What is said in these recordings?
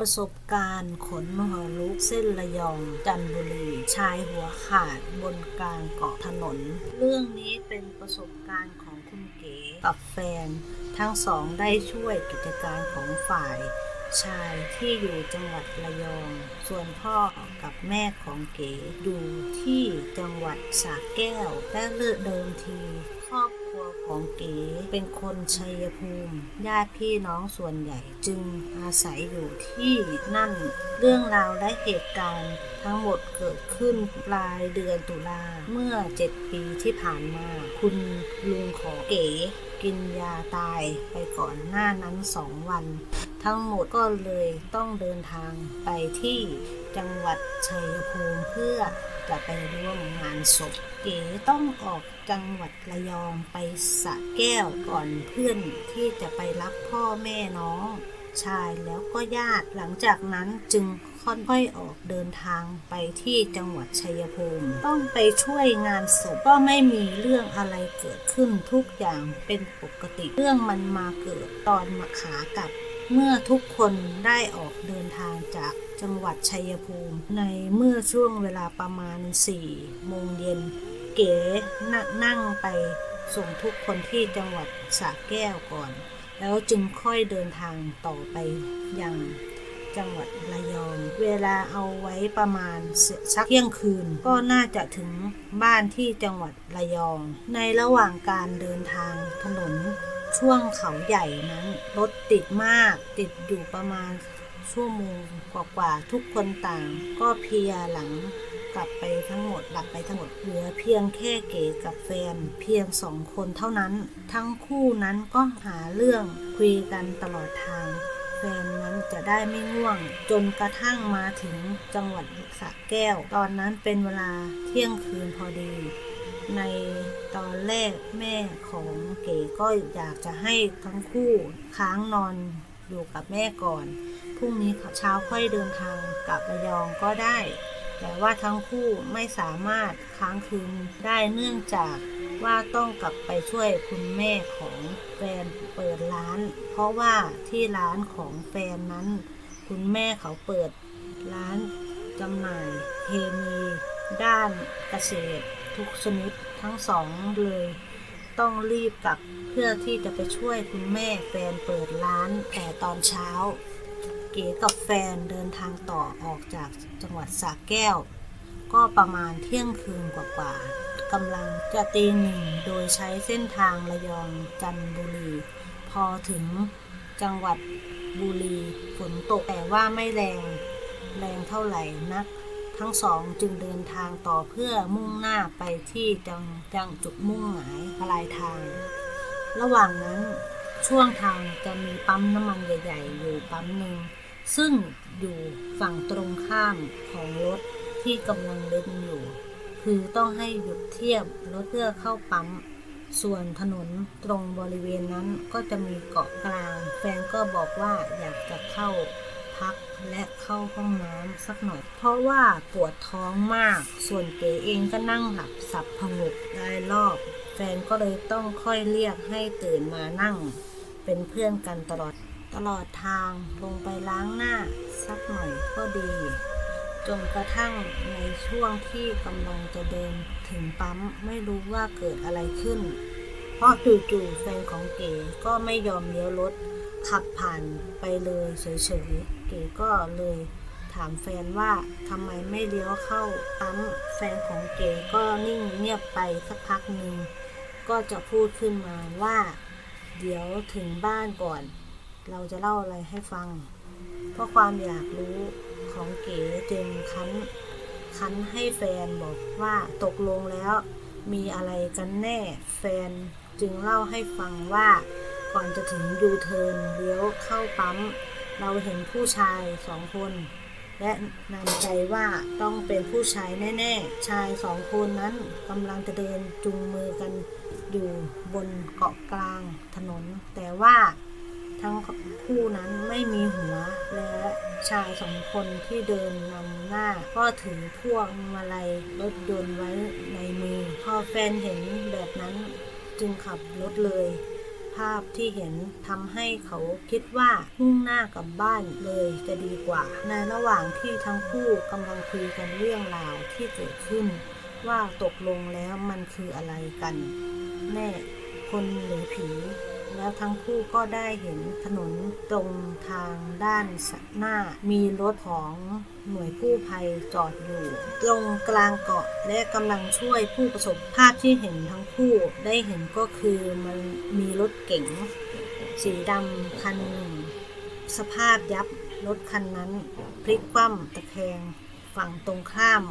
ประสบการณ์ขนหัวลุกเส้นระยอง จันทบุรีชายหัวขาดบนกลางเกาะถนน เรื่องนี้เป็นประสบการณ์ของคุณเก๋กับแฟน ทั้งสองได้ช่วยกิจการของฝ่ายชายที่อยู่จังหวัดระยอง ส่วนพ่อกับแม่ของเก๋อยู่ที่จังหวัดสระแก้ว และเลือเดิมที ของเก๋เป็นคนชัยภูมิ ญาติพี่น้องส่วนใหญ่จึงอาศัยอยู่ที่นั่น เรื่องราวและเหตุการณ์ทั้งหมดเกิดขึ้นปลายเดือนตุลาเมื่อ 7 ปีที่ผ่านมา คุณลุงของเก๋กินยาตายไปก่อนหน้านั้นสองวัน ทั้งหมดก็เลยต้องเดินทางไปที่จังหวัดชัยภูมิเพื่อจะไปร่วมงานศพเก๋ต้องออกจังหวัดระยองไปสะแก้วก่อนเพื่อนที่จะไปรับพ่อแม่น้อง ชายแล้วก็ญาติหลังจากนั้นจึงค่อยๆออกเดินทางไปที่จังหวัดชัยภูมิ ต้องไปช่วยงานศพก็ไม่มีเรื่องอะไรเกิดขึ้นทุกอย่างเป็นปกติเรื่องมันมาเกิดตอนมาขากลับ เมื่อทุกคนได้ออกเดินทางจากจังหวัดชัยภูมิ ในเมื่อช่วงเวลาประมาณ4โมงเย็น เก๋นนั่งไปส่งทุกคนที่จังหวัดสระแก้วก่อน แล้วจึงค่อยเดินทางต่อไปยังจังหวัดระยอง เวลาเอาไว้ประมาณสักเที่ยงคืน ก็น่าจะถึงบ้านที่จังหวัดระยอง ในระหว่างการเดินทางถนน ช่วงเขาใหญ่นั้น รถติดมากติดอยู่ประมาณชั่วโมงกว่าๆทุกคนต่าง ก็เพียหลังกลับไปทั้งหมดหลับไปทั้งหมดเหลือเพียงแค่เก๋กับแฟน เพียงสองคนเท่านั้น ทั้งคู่นั้นก็หาเรื่องคุยกันตลอดทาง ฟนนั้นจะได้ไม่ง่วง จนกระทั่งมาถึงจังหวัดสระแก้ว ตอนนั้นเป็นเวลาเที่ยงคืนพอดี ในตอนแรกแม่ของเก๋ก็อยากจะให้ทั้งคู่ค้างนอนอยู่กับแม่ก่อน พรุ่งนี้เช้าค่อยเดินทางกลับระยองก็ได้ แต่ว่าทั้งคู่ไม่สามารถค้างคืนได้เนื่องจาก ว่าต้องกลับไปช่วยคุณแม่ของแฟนเปิดร้าน เพราะว่าที่ร้านของแฟนนั้น คุณแม่เขาเปิดร้านจำหน่ายเคมีด้านเกษตร ทุกชนิดทั้งสองเลย ต้องรีบกลับเพื่อที่จะไปช่วยคุณแม่แฟนเปิดร้านแต่ตอนเช้า เก๋กับแฟนเดินทางต่อออกจากจังหวัดสระแก้ว ก็ประมาณเที่ยงคืนกว่าๆ กำลังจะตีหนึ่งโดยใช้เส้นทางระยองจันทบุรี พอถึงจังหวัดบุรีฝนตกแต่ว่าไม่แรงแรงเท่าไหร่นัก ทั้งสองจึงเดินทางต่อเพื่อมุ่งหน้าไปที่จังจังจุดมุ่งหมายปลายทาง ระหว่างนั้นช่วงทางจะมีปั๊มน้ำมันใหญ่ ๆ อยู่ปั๊มหนึ่งซึ่งอยู่ฝั่งตรงข้ามของรถที่กำลังเดินอยู่ คือต้องให้หยุดเทียบรถเพื่อเข้าปั๊ม ส่วนถนนตรงบริเวณนั้นก็จะมีเกาะกลาง แฟนก็บอกว่าอยากจะเข้าพักและเข้าห้องน้ำสักหน่อย เพราะว่าปวดท้องมาก ส่วนเก๋เองก็นั่งหลับสับพงกได้รอบ แฟนก็เลยต้องค่อยเรียกให้ตื่นมานั่ง เป็นเพื่อนกันตลอดตลอดทางลงไปล้างหน้าสักหน่อยก็ดี จนกระทั่งในช่วงที่กำลังจะเดินถึงปั๊มไม่รู้ว่าเกิดอะไรขึ้น เพราะจู่ๆแฟนของเก๋ก็ไม่ยอมเลี้ยวรถขับผ่านไปเลยเฉยๆ เก๋ก็เลยถามแฟนว่าทำไมไม่เลี้ยวเข้าปั๊มแฟนของเก๋ก็นิ่งเงียบไปสักพักหนึ่งก็จะพูดขึ้นมาว่า เดี๋ยวถึงบ้านก่อน เราจะเล่าอะไรให้ฟัง เพราะความอยากรู้ ของเก๋จึงคันคันให้แฟนบอกว่าตกลงแล้วมีอะไรกันแน่ แฟนจึงเล่าให้ฟังว่าก่อนจะถึงยูเทิร์นเลี้ยวเข้าปั๊ม เราเห็นผู้ชายสองคน และนำใจว่าต้องเป็นผู้ชายแน่ ๆ ชายสองคนนั้นกำลังจะเดินจุงมือกันอยู่บนเกาะกลางถนน แต่ว่าทั้งคู่นั้นไม่มีหัวและ ชายสองคนที่เดินนำหน้า ก็ถือพวงมาลัยรถยนต์ไว้ในมือ พอแฟนเห็นแบบนั้นจึงขับรถเลย ภาพที่เห็นทำให้เขาคิดว่ามุ่งหน้ากลับบ้านเลยจะดีกว่า ในระหว่างที่ทั้งคู่กำลังคุยกันเรื่องราวที่เกิดขึ้น ว่าตกลงแล้วมันคืออะไรกัน แน่คนหรือผี แล้วทั้งคู่ก็ได้เห็นถนนตรงทางด้านหน้า มีรถของหน่วยกู้ภัยจอดอยู่ ตรงกลางเกาะและกำลังช่วยผู้ประสบภาพที่เห็นทั้งคู่ได้เห็นก็คือมันมีรถเก๋งสีดำคันหนึ่ง สภาพยับรถคันนั้น พลิกคว่ำตะแคงฝั่งตรงข้าม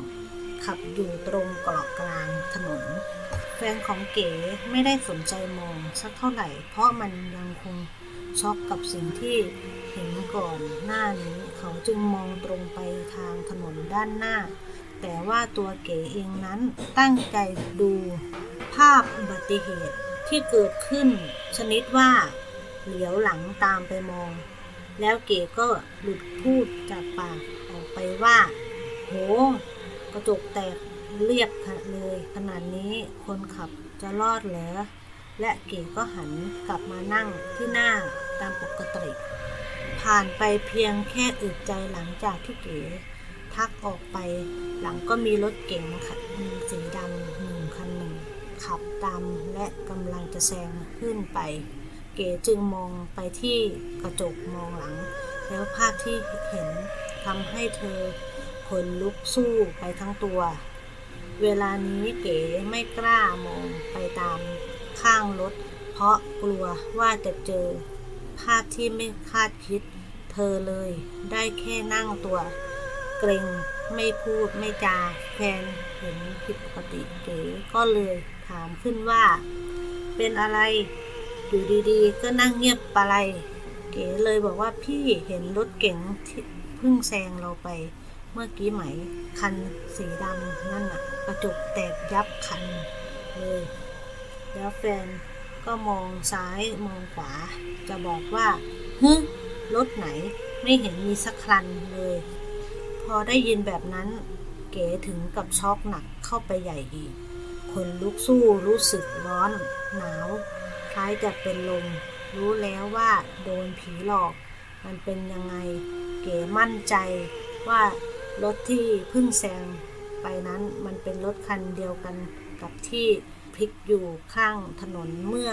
ขับอยู่ตรงเกาะกลางถนน แฟนของเก๋ไม่ได้สนใจมองสักเท่าไหร่ เพราะมันยังคงช็อกกับสิ่งที่เห็นก่อนหน้านี้เขาจึงมองตรงไปทางถนนด้านหน้า แต่ว่าตัวเก๋เองนั้นตั้งใจดูภาพอุบัติเหตุที่เกิดขึ้น ชนิดว่าเหลียวหลังตามไปมอง แล้วเก๋ก็หลุดพูดจากปากออกไปว่า โห กระจกแตกเรียบเลยขนาดนี้คนขับจะรอดเหรอและเก๋ก็หันกลับมานั่งที่หน้าตามปกติ ผ่านไปเพียงแค่อึดใจหลังจากที่เก๋ทักออกไปหลังก็มีรถเก๋งคันสีดำหนึ่งคันหนึ่งขับตามและกำลังจะแซงขึ้นไป เก๋จึงมองไปที่กระจกมองหลัง แล้วภาพที่เห็นทำให้เธอ ขนลุกสู้ไปทั้งตัว เวลานี้เก๋ไม่กล้ามองไปตามข้างรถ เพราะกลัวว่าจะเจอ ภาพที่ไม่คาดคิด เธอเลยได้แค่นั่งตัว เกรงไม่พูดไม่จาแฟนเห็นผิดปกติเก๋ก็เลยถามขึ้นว่า เป็นอะไรอยู่ดีๆ ก็นั่งเงียบปะไร เก๋เลยบอกว่าพี่เห็นรถเก๋งที่เพิ่งแซงเราไป เมื่อกี้ไหม คันสีดำนั่นน่ะกระจกแตกยับคันเลย แล้วแฟนก็มองซ้ายมองขวา จะบอกว่าฮึรถไหนไม่เห็นมีสักคันเลย พอได้ยินแบบนั้น เก๋ถึงกับช็อกหนักเข้าไปใหญ่อีกคนลุกสู้รู้สึกร้อน หนาว คล้ายจะเป็นลม รู้แล้วว่าโดนผีหลอก มันเป็นยังไง เก๋มั่นใจว่า รถที่เพึ่งแซงไปนั้นมันเป็นรถคันเดียวกันกับที่พลิกอยู่ข้างถนนเมื่อ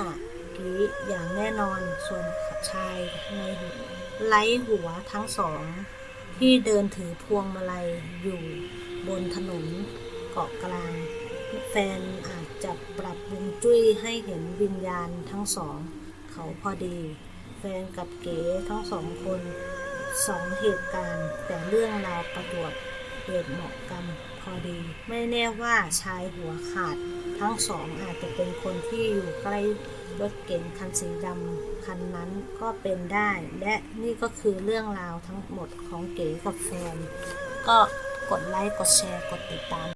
กี้อย่างแน่นอนส่วนชายในไล้หัวทั้งสอง ที่เดินถือพวงมาลัยอยู่บนถนนเกาะกลาง แฟนอาจจะปรับวงจุ้ยให้เห็นวิญญาณทั้งสอง เขาพอดี แฟนกับเก๋ทั้งสองคน สองเหตุการณ์ แต่เรื่องราวประจวบเหตุเหมาะกันพอดี ไม่แน่ว่าชายหัวขาด ทั้งสองอาจจะเป็นคนที่อยู่ใกล้รถเก๋งคันสีดำคันนั้นก็เป็นได้ และนี่ก็คือเรื่องราวทั้งหมดของเก๋กับแฟน ก็กดไลค์ กดแชร์ กดติดตาม